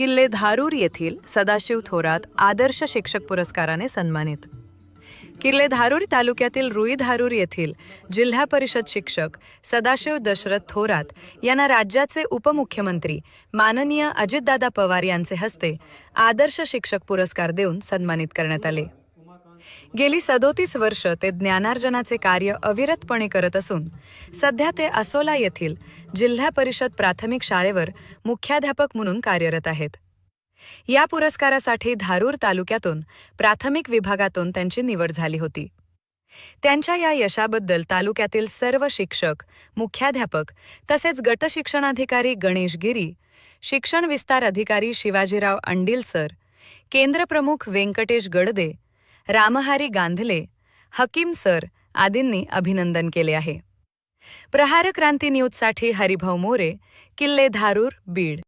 किल्ले धारूर येथील सदाशिव थोरात आदर्श शिक्षक पुरस्काराने सन्मानित. किल्ले धारूर तालुक्यातील रुई धारूर येथील जिल्हा परिषद शिक्षक सदाशिव दशरथ थोरात यांना राज्याचे उपमुख्यमंत्री माननीय अजितदादा पवार यांचे हस्ते आदर्श शिक्षक पुरस्कार देऊन सन्मानित करण्यात आले. गेली सदोतीस वर्ष ते ज्ञानार्जनाचे कार्य अविरतपणे करत असून सध्या ते असोला येथील जिल्हा परिषद प्राथमिक शाळेवर मुख्याध्यापक म्हणून कार्यरत आहेत. या पुरस्कारासाठी धारूर तालुक्यातून प्राथमिक विभागातून त्यांची निवड झाली होती. त्यांच्या या यशाबद्दल तालुक्यातील सर्व शिक्षक मुख्याध्यापक तसेच गटशिक्षणाधिकारी गणेश गिरी शिक्षण विस्तार अधिकारी शिवाजीराव अंडील सर केंद्रप्रमुख व्यंकटेश गडदे रामहारी गांधले हकीम सर आदींनी अभिनंदन केले आहे. प्रहार क्रांती न्यूजसाठी हरिभाऊ मोरे किल्ले धारूर बीड.